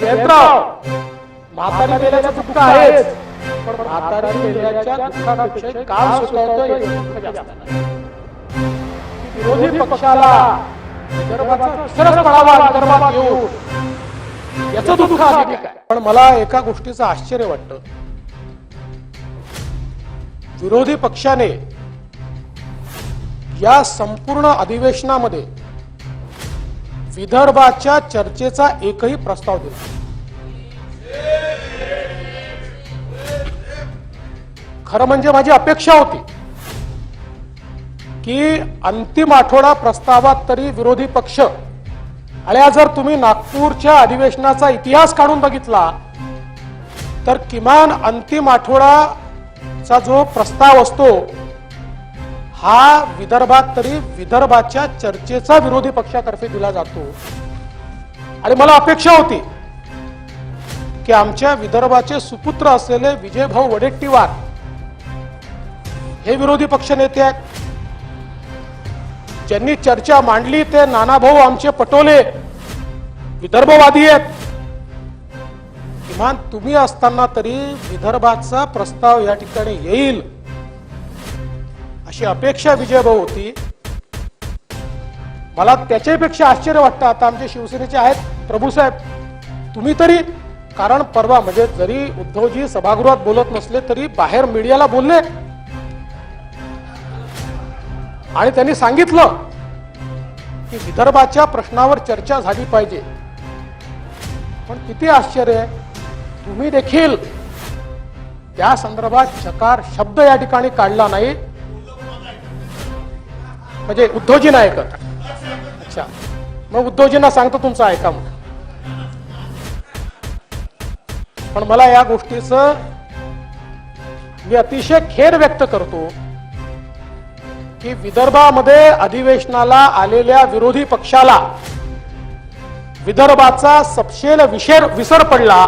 जयंतराव म्हातारी मेल्याचं दुःख आहेच पण म्हातारी दुःखापेक्षा काळ सुटावतोय. विरोधी पक्षाला विदर्भाचा विसरच पडावा विदर्भात येऊन. याचं दुःख अधिक आहे. पण मला एका गोष्टीचं आश्चर्य वाटतं. विरोधी पक्षाने या संपूर्ण अधिवेशनामध्ये विदर्भाच्या चर्चेचा एकही प्रस्ताव दिला खरं म्हणजे माझी अपेक्षा होती की अंतिम आठवडा प्रस्तावात तरी विरोधी पक्ष आणि जर तुम्ही नागपूरच्या अधिवेशनाचा इतिहास काढून बघितला तर किमान अंतिम आठवडाचा जो प्रस्ताव असतो हा विदर्भात तरी विदर्भाच्या चर्चेचा विरोधी पक्षातर्फे दिला जातो. आणि मला अपेक्षा होती की आमच्या विदर्भाचे सुपुत्र असलेले विजयभाऊ वडेट्टीवार हे विरोधी पक्ष नेते आहेत. ज्यांनी चर्चा मांडली ते नानाभाऊ आमचे पटोले विदर्भवादी आहेत. किमान तुम्ही असताना तरी विदर्भाचा प्रस्ताव या ठिकाणी येईल. अशी अपेक्षा विजयभाऊ होती. मला त्याच्यापेक्षा आश्चर्य वाटतं. आता आमचे शिवसेनेचे आहेत. प्रभूसाहेब तुम्ही तरी कारण परवा म्हणजे जरी उद्धवजी सभागृहात बोलत नसले तरी बाहेर मीडियाला बोलले. आणि त्यांनी सांगितलं की विदर्भाच्या प्रश्नावर चर्चा झाली पाहिजे. पण किती आश्चर्य आहे. तुम्ही देखील त्या संदर्भात चकार शब्द या ठिकाणी काढला नाही. म्हणजे उद्धवजी नाही ऐकत अच्छा. मग उद्धवजींना सांगतो तुमचं ऐका मग. पण मला या गोष्टीचं मी अतिशय खेद व्यक्त करतो की विदर्भामध्ये अधिवेशनाला आलेल्या विरोधी पक्षाला विदर्भाचा सपशेल विषर विसर पडला.